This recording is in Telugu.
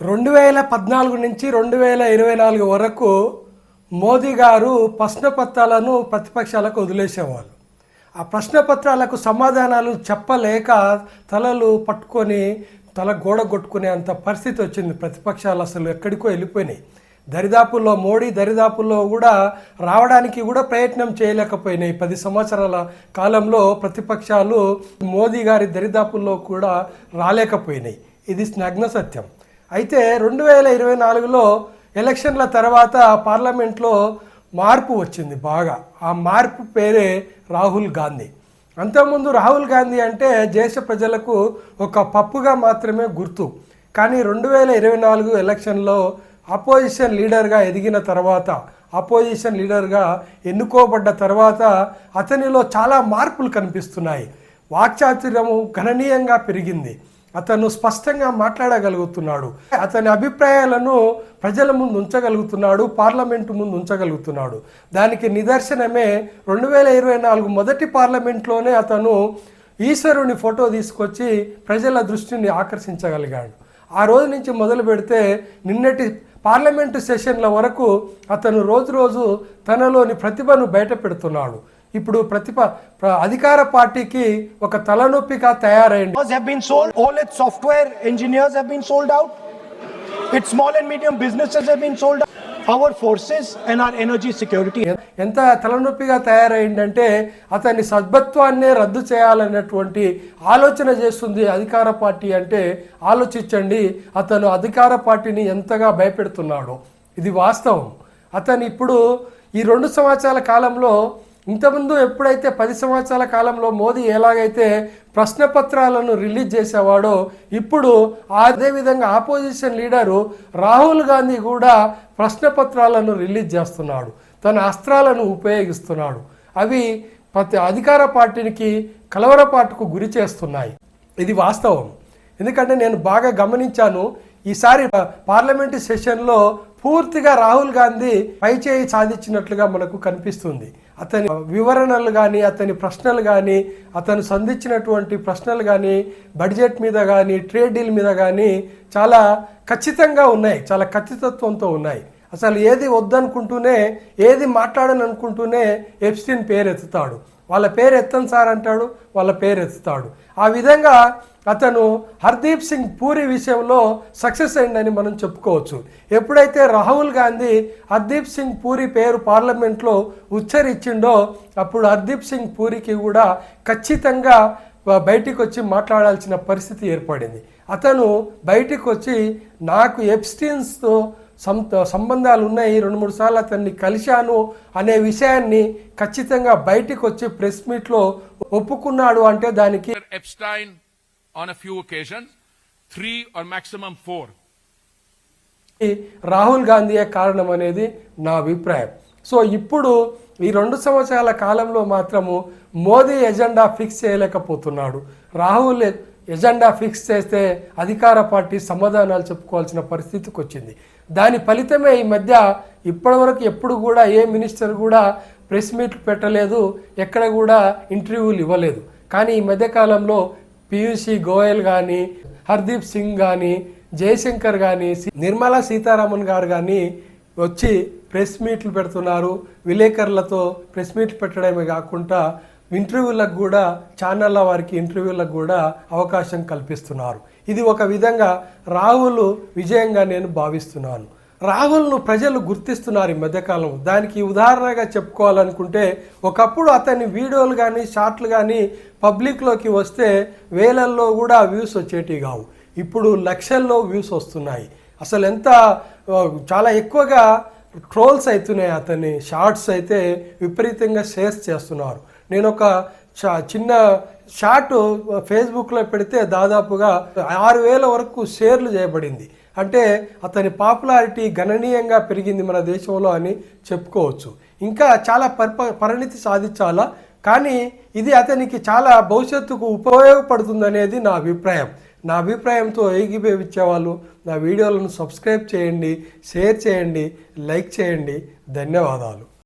రెండు వేల పద్నాలుగు నుంచి రెండు వేల ఇరవై నాలుగు వరకు మోదీ గారు ప్రశ్నపత్రాలను ప్రతిపక్షాలకు వదిలేసేవాళ్ళు. ఆ ప్రశ్నపత్రాలకు సమాధానాలు చెప్పలేక తలలు పట్టుకొని తల గోడ కొట్టుకునే అంత పరిస్థితి వచ్చింది ప్రతిపక్షాలు అసలు ఎక్కడికో వెళ్ళిపోయినాయి. దరిదాపుల్లో మోడీ దరిదాపుల్లో కూడా రావడానికి కూడా ప్రయత్నం చేయలేకపోయినాయి. పది సంవత్సరాల కాలంలో ప్రతిపక్షాలు మోదీ గారి దరిదాపుల్లో కూడా రాలేకపోయినాయి. ఇది నగ్న సత్యం. అయితే రెండు వేల ఇరవై నాలుగులో ఎలక్షన్ల తర్వాత పార్లమెంట్లో మార్పు వచ్చింది బాగా. ఆ మార్పు పేరే రాహుల్ గాంధీ. అంతకుముందు రాహుల్ గాంధీ అంటే దేశ ప్రజలకు ఒక పప్పుగా మాత్రమే గుర్తు. కానీ రెండు వేల ఇరవై నాలుగు ఎలక్షన్లో అపోజిషన్ లీడర్గా ఎదిగిన తర్వాత అపోజిషన్ లీడర్గా ఎన్నుకోబడ్డ తర్వాత అతనిలో చాలా మార్పులు కనిపిస్తున్నాయి. వాక్చాతుర్యము గణనీయంగా పెరిగింది. అతను స్పష్టంగా మాట్లాడగలుగుతున్నాడు. అతని అభిప్రాయాలను ప్రజల ముందు ఉంచగలుగుతున్నాడు పార్లమెంటు ముందు ఉంచగలుగుతున్నాడు. దానికి నిదర్శనమే రెండు వేల ఇరవై నాలుగు మొదటి పార్లమెంట్లోనే అతను ఈశ్వరుని ఫోటో తీసుకొచ్చి ప్రజల దృష్టిని ఆకర్షించగలిగాడు. ఆ రోజు నుంచి మొదలు పెడితే నిన్నటి పార్లమెంటు సెషన్ల వరకు అతను రోజు రోజు తనలోని ప్రతిభను బయట పెడుతున్నాడు. ఇప్పుడు ప్రతిభ ప్ర- అధికార పార్టీకి ఒక తలనొప్పిగా తయారైంది engineers have been sold out. Its small and medium businesses have been sold out. Our forces and our energy security. ఎంత తలనొప్పిగా తయారైందంటే అతని సద్భత్వాన్నే రద్దు చేయాలన్నటువంటి ఆలోచన చేస్తుంది అధికార పార్టీ అంటే ఆలోచించండి అతను అధికార పార్టీని ఎంతగా భయపెడుతున్నాడు ఇది వాస్తవం అతను ఇప్పుడు ఈ రెండు సంవత్సరాల కాలంలో ఇంతకుముందు ఎప్పుడైతే పది సంవత్సరాల కాలంలో మోదీ ఎలాగైతే ప్రశ్నపత్రాలను రిలీజ్ చేసేవాడో ఇప్పుడు అదే విధంగా ఆపోజిషన్ లీడరు రాహుల్ గాంధీ కూడా ప్రశ్నపత్రాలను రిలీజ్ చేస్తున్నాడు. తన అస్త్రాలను ఉపయోగిస్తున్నాడు. అవి ప్రతి అధికార పార్టీకి కలవరపాటుకు గురి చేస్తున్నాయి. ఇది వాస్తవం. ఎందుకంటే నేను బాగా గమనించాను ఈసారి పార్లమెంటు సెషన్లో పూర్తిగా రాహుల్ గాంధీ పైచేయి సాధించినట్లుగా మనకు కనిపిస్తుంది. అతని వివరణలు కానీ అతని ప్రశ్నలు కానీ అతను సంధించినటువంటి ప్రశ్నలు కానీ బడ్జెట్ మీద కానీ ట్రేడ్ డీల్ మీద కానీ చాలా ఖచ్చితంగా ఉన్నాయి. చాలా ఖచ్చితత్వంతో ఉన్నాయి. అసలు ఏది వద్దనుకుంటూనే ఏది మాట్లాడని అనుకుంటూనే ఎప్స్టిన్ పేరు ఎత్తుతాడు వాళ్ళ పేరు ఎత్తను సార్ అంటాడు వాళ్ళ పేరు ఎత్తుతాడు ఆ విధంగా అతను హర్దీప్ సింగ్ పూరి విషయంలో సక్సెస్ అయిందని మనం చెప్పుకోవచ్చు. ఎప్పుడైతే రాహుల్ గాంధీ హర్దీప్ సింగ్ పూరి పేరు పార్లమెంట్లో ఉచ్చరించిండో అప్పుడు హర్దీప్ సింగ్ పూరికి కూడా ఖచ్చితంగా బయటికి వచ్చి మాట్లాడాల్సిన పరిస్థితి ఏర్పడింది. అతను బయటికి వచ్చి నాకు ఎప్స్టీన్స్తో సం సంబంధాలు ఉన్నాయి రెండు మూడు సార్లు అతన్ని కలిశాను అనే విషయాన్ని ఖచ్చితంగా బయటికి వచ్చి ప్రెస్ మీట్లో ఒప్పుకున్నాడు అంటే దానికి on a few occasions, three or maximum four. Rahul గాంధీయే కారణం అనేది నా అభిప్రాయం. సో ఇప్పుడు ఈ రెండు సంవత్సరాల కాలంలో మాత్రము మోదీ ఎజెండా ఫిక్స్ చేయలేకపోతున్నాడు. రాహుల్ ఎజెండా ఫిక్స్ చేస్తే అధికార పార్టీ సమాధానాలు చెప్పుకోవాల్సిన పరిస్థితికి వచ్చింది. దాని ఫలితమే ఈ మధ్య ఇప్పటివరకు ఎప్పుడు కూడా ఏ మినిస్టర్ కూడా ప్రెస్ మీట్లు పెట్టలేదు ఎక్కడ కూడా ఇంటర్వ్యూలు ఇవ్వలేదు. కానీ ఈ మధ్యకాలంలో పియూసి గోయల్ కానీ హర్దీప్ సింగ్ కానీ జయశంకర్ కానీ నిర్మలా సీతారామన్ గారు కానీ వచ్చి ప్రెస్ మీట్లు పెడుతున్నారు. విలేకరులతో ప్రెస్ మీట్లు పెట్టడమే కాకుండా ఇంటర్వ్యూలకు కూడా ఛానళ్ళ వారికి ఇంటర్వ్యూలకు కూడా అవకాశం కల్పిస్తున్నారు. ఇది ఒక విధంగా రాహుల్ విజయంగా నేను భావిస్తున్నాను. రాహుల్ను ప్రజలు గుర్తిస్తున్నారు ఈ మధ్యకాలం. దానికి ఉదాహరణగా చెప్పుకోవాలనుకుంటే ఒకప్పుడు అతని వీడియోలు కానీ షార్ట్లు కానీ పబ్లిక్లోకి వస్తే వేలల్లో కూడా వ్యూస్ వచ్చేటివి కావు. ఇప్పుడు లక్షల్లో వ్యూస్ వస్తున్నాయి. అసలు ఎంత చాలా ఎక్కువగా ట్రోల్స్ అవుతున్నాయి అతని షార్ట్స్ అయితే విపరీతంగా షేర్స్ చేస్తున్నారు. నేను ఒక చా- చిన్న షార్ట్ ఫేస్బుక్లో పెడితే దాదాపుగా ఆరు వేల వరకు షేర్లు చేయబడింది. అంటే అతని పాపులారిటీ గణనీయంగా పెరిగింది మన దేశంలో అని చెప్పుకోవచ్చు. ఇంకా చాలా పరిప పరిణితి సాధించాలా? కానీ ఇది అతనికి చాలా భవిష్యత్తుకు ఉపయోగపడుతుందనేది నా అభిప్రాయం. నా అభిప్రాయంతో ఏకీభవించే నా వీడియోలను సబ్స్క్రైబ్ చేయండి షేర్ చేయండి లైక్ చేయండి. ధన్యవాదాలు.